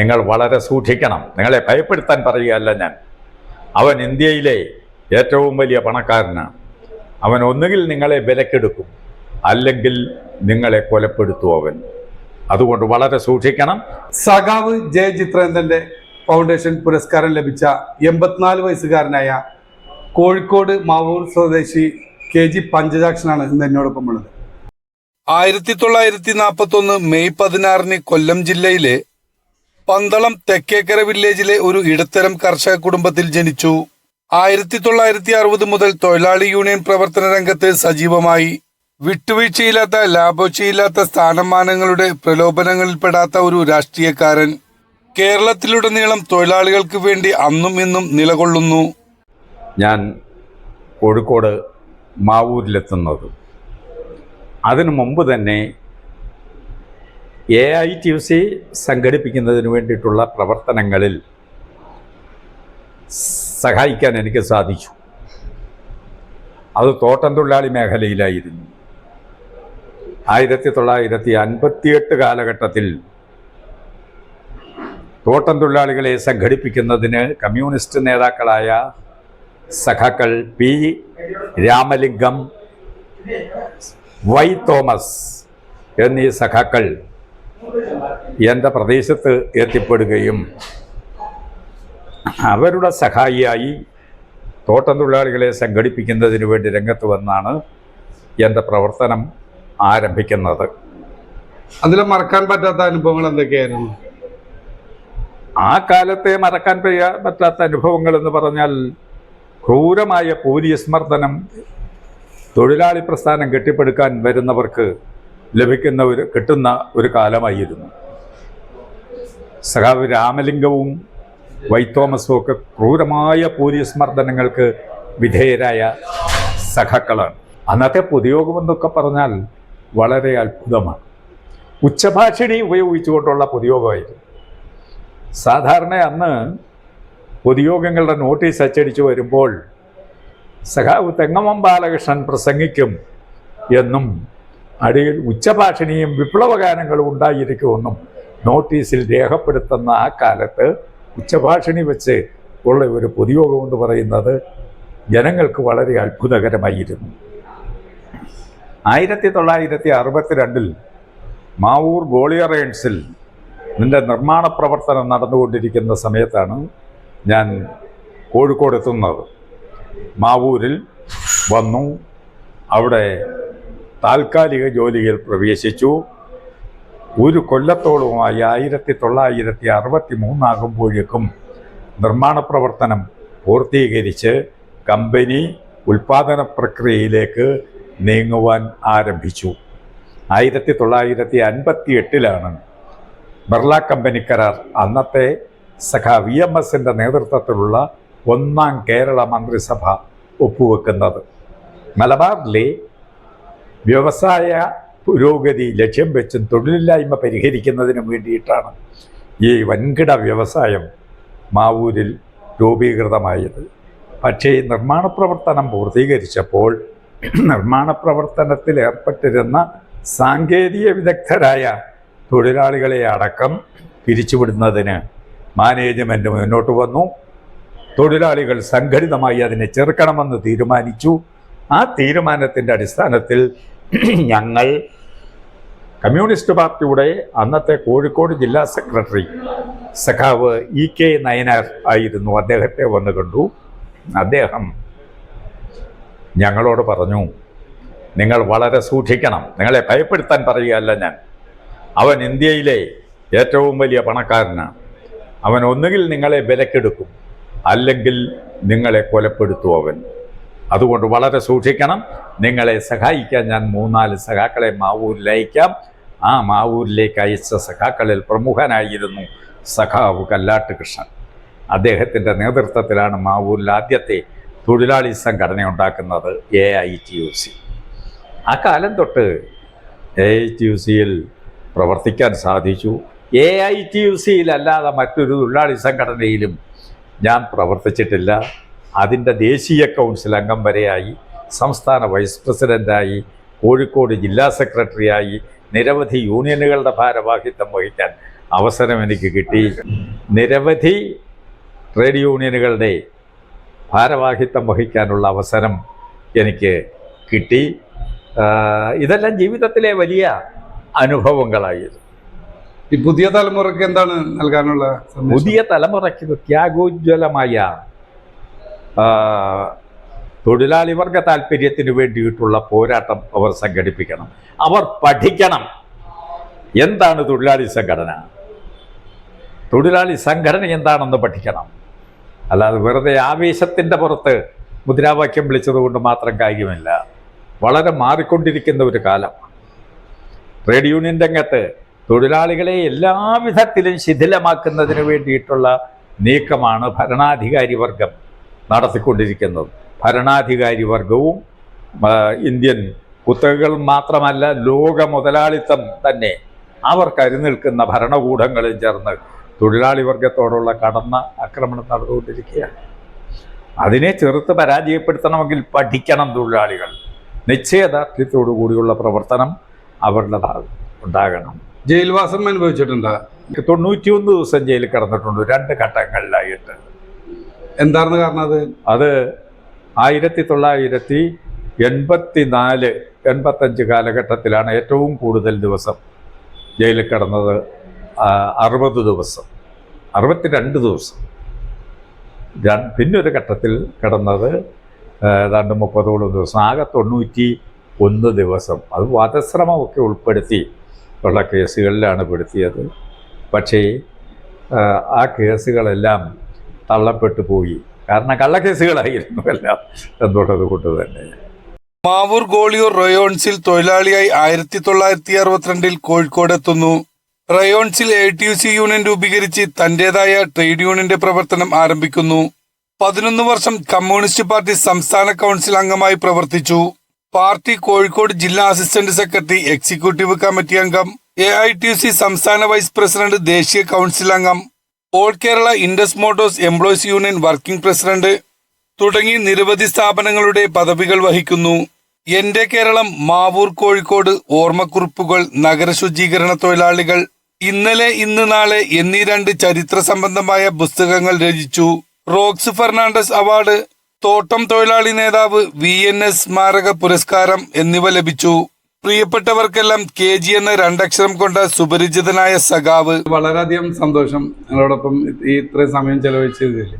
നിങ്ങൾ വളരെ സൂക്ഷിക്കണം. നിങ്ങളെ ഭയപ്പെടുത്താൻ പറയുകയല്ല ഞാൻ. അവൻ ഇന്ത്യയിലെ ഏറ്റവും വലിയ പണക്കാരനാണ് അവൻ ഒന്നുകിൽ നിങ്ങളെ വിലക്കെടുക്കും അല്ലെങ്കിൽ നിങ്ങളെ കൊലപ്പെടുത്തും അവൻ. അതുകൊണ്ട് വളരെ സൂക്ഷിക്കണം. സഖാവ് ജയ ചിത്രേന്ദ്രന്റെ ഫൗണ്ടേഷൻ പുരസ്കാരം ലഭിച്ച എൺപത്തിനാല് വയസ്സുകാരനായ കോഴിക്കോട് മാവൂർ സ്വദേശി കെ ജി പഞ്ചജാക്ഷനാണ് ഇന്ന് എന്നോടൊപ്പം ഉള്ളത് ആയിരത്തി തൊള്ളായിരത്തി നാൽപ്പത്തി ഒന്ന് മെയ് പതിനാറിന് കൊല്ലം ജില്ലയിലെ പന്തളം തെക്കേക്കര വില്ലേജിലെ ഒരു ഇടത്തരം കർഷക കുടുംബത്തിൽ ജനിച്ചു. ആയിരത്തി തൊള്ളായിരത്തി അറുപത് മുതൽ തൊഴിലാളി യൂണിയൻ പ്രവർത്തന രംഗത്ത് സജീവമായി. വിട്ടുവീഴ്ചയില്ലാത്ത ലാഭോച്ചയില്ലാത്ത സ്ഥാനമാനങ്ങളുടെ പ്രലോഭനങ്ങളിൽപ്പെടാത്ത ഒരു രാഷ്ട്രീയക്കാരൻ. കേരളത്തിലുടനീളം തൊഴിലാളികൾക്ക് വേണ്ടി അന്നും ഇന്നും നിലകൊള്ളുന്നു. ഞാൻ കോഴിക്കോട് മാവൂരിലെത്തുന്നത്. അതിനു മുമ്പ് തന്നെ A I T U C സംഘടിപ്പിക്കുന്നതിന് വേണ്ടിയിട്ടുള്ള പ്രവർത്തനങ്ങളിൽ സഹായിക്കാൻ എനിക്ക് സാധിച്ചു. അത് തോട്ടം തൊഴിലാളി മേഖലയിലായിരുന്നു. ആയിരത്തി തൊള്ളായിരത്തി അൻപത്തിയെട്ട് കാലഘട്ടത്തിൽ തോട്ടം തൊഴിലാളികളെ സംഘടിപ്പിക്കുന്നതിന് കമ്മ്യൂണിസ്റ്റ് നേതാക്കളായ സഖാക്കൾ പി രാമലിംഗം വൈ തോമസ് എന്നീ സഖാക്കൾ എന്റെ പ്രദേശത്ത് എത്തിപ്പെടുകയും അവരുടെ സഹായിയായി തോട്ടം തൊഴിലാളികളെ സംഘടിപ്പിക്കുന്നതിന് വേണ്ടി രംഗത്ത് വന്നാണ് എന്റെ പ്രവർത്തനം ആരംഭിക്കുന്നത്. അതിൽ മറക്കാൻ പറ്റാത്ത അനുഭവങ്ങൾ എന്തൊക്കെയായിരുന്നു? ആ കാലത്തെ മറക്കാൻ പറ്റാത്ത അനുഭവങ്ങൾ എന്ന് പറഞ്ഞാൽ ക്രൂരമായ പോലീസ് മർദ്ദനം തൊഴിലാളി പ്രസ്ഥാനം കെട്ടിപ്പടുക്കാൻ വരുന്നവർക്ക് ലഭിക്കുന്ന ഒരു കിട്ടുന്ന ഒരു കാലമായിരുന്നു. സഖാവ് രാമലിംഗവും വൈത്തോമസും ഒക്കെ ക്രൂരമായ പോലീസ് മർദ്ദനങ്ങൾക്ക് വിധേയരായ സഖാക്കളാണ്. അന്നത്തെ പൊതുയോഗം എന്നൊക്കെ പറഞ്ഞാൽ വളരെ അത്ഭുതമാണ്. ഉച്ചഭാഷിണി ഉപയോഗിച്ചുകൊണ്ടുള്ള പൊതുയോഗമായിരുന്നു. സാധാരണ അന്ന് പൊതുയോഗങ്ങളുടെ നോട്ടീസ് അച്ചടിച്ചു വരുമ്പോൾ സഖാവ് തെങ്ങമം ബാലകൃഷ്ണൻ പ്രസംഗിക്കും എന്നും അടിയിൽ ഉച്ചഭാഷണിയും വിപ്ലവഗാനങ്ങളും ഉണ്ടായിരിക്കുമെന്നും നോട്ടീസിൽ രേഖപ്പെടുത്തുന്ന ആ കാലത്ത് ഉച്ചഭാഷണി വെച്ച് ഉള്ള ഒരു പൊതുയോഗം എന്ന് പറയുന്നത് ജനങ്ങൾക്ക് വളരെ അത്ഭുതകരമായിരുന്നു. ആയിരത്തി തൊള്ളായിരത്തി അറുപത്തിരണ്ടിൽ മാവൂർ ഗോളിയറേൺസിൽ ഇതിന്റെ നിർമ്മാണ പ്രവർത്തനം നടന്നുകൊണ്ടിരിക്കുന്ന സമയത്താണ് ഞാൻ കോഴിക്കോട് എത്തുന്നത് മാവൂരിൽ വന്നു അവിടെ താൽക്കാലിക ജോലിയിൽ പ്രവേശിച്ചു. ഒരു കൊല്ലത്തോളവുമായി ആയിരത്തി തൊള്ളായിരത്തി അറുപത്തി മൂന്നാകുമ്പോഴേക്കും നിർമ്മാണ പ്രവർത്തനം പൂർത്തീകരിച്ച് കമ്പനി ഉൽപാദന പ്രക്രിയയിലേക്ക് നീങ്ങുവാൻ ആരംഭിച്ചു. ആയിരത്തി തൊള്ളായിരത്തി അൻപത്തി എട്ടിലാണ് ബിർള കമ്പനി കരാർ. അന്നത്തെ സഖ വി എം എസിന്റെ നേതൃത്വത്തിലുള്ള ഒന്നാം കേരള മന്ത്രിസഭ ഒപ്പുവെക്കുന്നത്. മലബാറിലെ വ്യവസായ പുരോഗതി ലക്ഷ്യം വെച്ചും തൊഴിലില്ലായ്മ പരിഹരിക്കുന്നതിനും വേണ്ടിയിട്ടാണ് ഈ വൻകിട വ്യവസായം മാവൂരിൽ രൂപീകൃതമായത്. പക്ഷേ ഈ നിർമ്മാണ പ്രവർത്തനം പൂർത്തീകരിച്ചപ്പോൾ നിർമ്മാണ പ്രവർത്തനത്തിൽ ഏർപ്പെട്ടിരുന്ന സാങ്കേതിക വിദഗ്ധരായ തൊഴിലാളികളെ അടക്കം പിരിച്ചുവിടുന്നതിന് മാനേജ്മെന്റ് മുന്നോട്ട് വന്നു. തൊഴിലാളികൾ സംഘടിതമായി അതിനെ ചെറുക്കണമെന്ന് തീരുമാനിച്ചു. ആ തീരുമാനത്തിന്റെ അടിസ്ഥാനത്തിൽ ഞങ്ങൾ കമ്മ്യൂണിസ്റ്റ് പാർട്ടിയുടെ അന്നത്തെ കോഴിക്കോട് ജില്ലാ സെക്രട്ടറി സഖാവ് ഇ കെ നയനാർ ആയിരുന്നു. അദ്ദേഹത്തെ വന്ന് കണ്ടു. അദ്ദേഹം ഞങ്ങളോട് പറഞ്ഞു നിങ്ങൾ വളരെ സൂക്ഷിക്കണം. നിങ്ങളെ ഭയപ്പെടുത്താൻ പറയുകയല്ല ഞാൻ. അവൻ ഇന്ത്യയിലെ ഏറ്റവും വലിയ പണക്കാരനാണ് അവൻ ഒന്നുകിൽ നിങ്ങളെ വിലക്കെടുക്കും അല്ലെങ്കിൽ നിങ്ങളെ കൊലപ്പെടുത്തും അവൻ. അതുകൊണ്ട് വളരെ സൂക്ഷിക്കണം. നിങ്ങളെ സഹായിക്കാൻ ഞാൻ മൂന്നാൽ സഖാക്കളെ മാവൂരിൽ അയക്കാം ആ മാവൂരിലേക്ക് അയച്ച സഖാക്കളിൽ പ്രമുഖനായിരുന്നു സഖാവ് കല്ലാട്ട് കൃഷ്ണൻ. അദ്ദേഹത്തിന്റെ നേതൃത്വത്തിലാണ് മാവൂരിൽ ആദ്യത്തെ തൊഴിലാളി സംഘടന ഉണ്ടാക്കുന്നത് A I T U C ആ കാലം തൊട്ട് എ ഐ ടി യു സിയിൽ പ്രവർത്തിക്കാൻ സാധിച്ചു. എ ഐ ടി യു സിയിലല്ലാതെ മറ്റൊരു തൊഴിലാളി സംഘടനയിലും ഞാൻ പ്രവർത്തിച്ചിട്ടില്ല. അതിന്റെ ദേശീയ കൗൺസിൽ അംഗം വരെയായി സംസ്ഥാന വൈസ് പ്രസിഡന്റായി കോഴിക്കോട് ജില്ലാ സെക്രട്ടറിയായി നിരവധി യൂണിയനുകളുടെ ഭാരവാഹിത്വം വഹിക്കാൻ അവസരം എനിക്ക് കിട്ടി നിരവധി ട്രേഡ് യൂണിയനുകളുടെ ഭാരവാഹിത്വം വഹിക്കാനുള്ള അവസരം എനിക്ക് കിട്ടി ഇതെല്ലാം ജീവിതത്തിലെ വലിയ അനുഭവങ്ങളായിരുന്നു ഈ പുതിയ തലമുറയ്ക്ക് എന്താണ് നൽകാനുള്ള? പുതിയ തലമുറയ്ക്ക് ത്യാഗോജ്വലമായ തൊഴിലാളി വർഗ താല്പര്യത്തിന് വേണ്ടിയിട്ടുള്ള പോരാട്ടം അവർ സംഘടിപ്പിക്കണം. അവർ പഠിക്കണം. എന്താണ് തൊഴിലാളി സംഘടന? തൊഴിലാളി സംഘടന എന്താണെന്ന് പഠിക്കണം. അല്ലാതെ വെറുതെ ആവേശത്തിന്റെ പുറത്ത് മുദ്രാവാക്യം വിളിച്ചതുകൊണ്ട് മാത്രം കാര്യമില്ല. വളരെ മാറിക്കൊണ്ടിരിക്കുന്ന ഒരു കാലം. ട്രേഡ് യൂണിയൻ രംഗത്ത് തൊഴിലാളികളെ എല്ലാവിധത്തിലും ശിഥിലമാക്കുന്നതിന് വേണ്ടിയിട്ടുള്ള നീക്കമാണ് ഭരണാധികാരി വർഗം. നടത്തിക്കൊണ്ടിരിക്കുന്നത്. ഭരണാധികാരി വർഗവും ഇന്ത്യൻ കുത്തകകൾ മാത്രമല്ല ലോക മുതലാളിത്തം തന്നെ. അവർ കരുനിൽക്കുന്ന ഭരണകൂടങ്ങളും ചേർന്ന് തൊഴിലാളി വർഗത്തോടുള്ള കടന്ന ആക്രമണം നടന്നുകൊണ്ടിരിക്കുകയാണ്. അതിനെ ചെറുത്ത് പരാജയപ്പെടുത്തണമെങ്കിൽ പഠിക്കണം തൊഴിലാളികൾ. നിശ്ചയദാർഢ്യത്തോടു കൂടിയുള്ള പ്രവർത്തനം അവരുടെ ഉണ്ടാകണം. ജയിൽവാസം അനുഭവിച്ചിട്ടുണ്ട്? തൊണ്ണൂറ്റിയൊന്ന് ദിവസം ജയിലിൽ കിടന്നിട്ടുണ്ട്. രണ്ട് ഘട്ടങ്ങളിലായിട്ട്. എന്തായിരുന്നു കാരണം അത്? അത് ആയിരത്തി തൊള്ളായിരത്തി എൺപത്തി നാല് എൺപത്തഞ്ച് കാലഘട്ടത്തിലാണ് ഏറ്റവും കൂടുതൽ ദിവസം ജയിലിൽ കിടന്നത് അറുപത് ദിവസം അറുപത്തിരണ്ട് ദിവസം. പിന്നൊരു ഘട്ടത്തിൽ കിടന്നത് ഏതാണ്ട് മുപ്പതോളം ദിവസം ആകെ തൊണ്ണൂറ്റി ഒന്ന് ദിവസം. അത് വധശ്രമമൊക്കെ ഉൾപ്പെടുത്തി ഉള്ള കേസുകളിലാണ് പെടുത്തിയത്. പക്ഷേ ആ കേസുകളെല്ലാം തള്ളപ്പെട്ടു പോയി. കാരണം കള്ളക്കേസുകളായിരുന്നു എല്ലാം എന്നുള്ളത് കൊണ്ട് തന്നെ. മാവൂർ ഗോളിയൂർ റയോൺസിൽ തൊഴിലാളിയായി ആയിരത്തി തൊള്ളായിരത്തി അറുപത്തിരണ്ടിൽ കോഴിക്കോട് എത്തുന്നു. റയോൺസിൽ A T U C union രൂപീകരിച്ച് തന്റേതായ ട്രേഡ് യൂണിയന്റെ പ്രവർത്തനം ആരംഭിക്കുന്നു. പതിനൊന്ന് വർഷം കമ്മ്യൂണിസ്റ്റ് പാർട്ടി സംസ്ഥാന കൗൺസിൽ അംഗമായി പ്രവർത്തിച്ചു. പാർട്ടി കോഴിക്കോട് ജില്ലാ അസിസ്റ്റന്റ് സെക്രട്ടറി എക്സിക്യൂട്ടീവ് കമ്മിറ്റി അംഗം A I T U C സംസ്ഥാന വൈസ് പ്രസിഡന്റ് ദേശീയ കൗൺസിൽ അംഗം all Kerala Indus Motors employees union working president തുടങ്ങി നിരവധി സ്ഥാപനങ്ങളുടെ പദവികൾ വഹിക്കുന്നു. എന്റെ കേരളം മാവൂർ കോഴിക്കോട് ഓർമ്മക്കുറിപ്പുകൾ നഗരശുചീകരണ തൊഴിലാളികൾ ഇന്നലെ ഇന്ന് നാളെ എന്നീ രണ്ട് ചരിത്ര സംബന്ധമായ പുസ്തകങ്ങൾ രചിച്ചു. റോക്സ് ഫെർണാണ്ടസ് അവാർഡ് തോട്ടം തൊഴിലാളി നേതാവ് വി എൻ എസ് സ്മാരക പുരസ്കാരം എന്നിവ ലഭിച്ചു. പ്രിയപ്പെട്ടവർക്കെല്ലാം കെ ജി എന്ന രണ്ടക്ഷരം കൊണ്ട സുപരിചിതനായ സഖാവ്. വളരെയധികം സന്തോഷം ഞങ്ങളോടൊപ്പം ഈ ഇത്രയും സമയം ചെലവഴിച്ചതിൽ.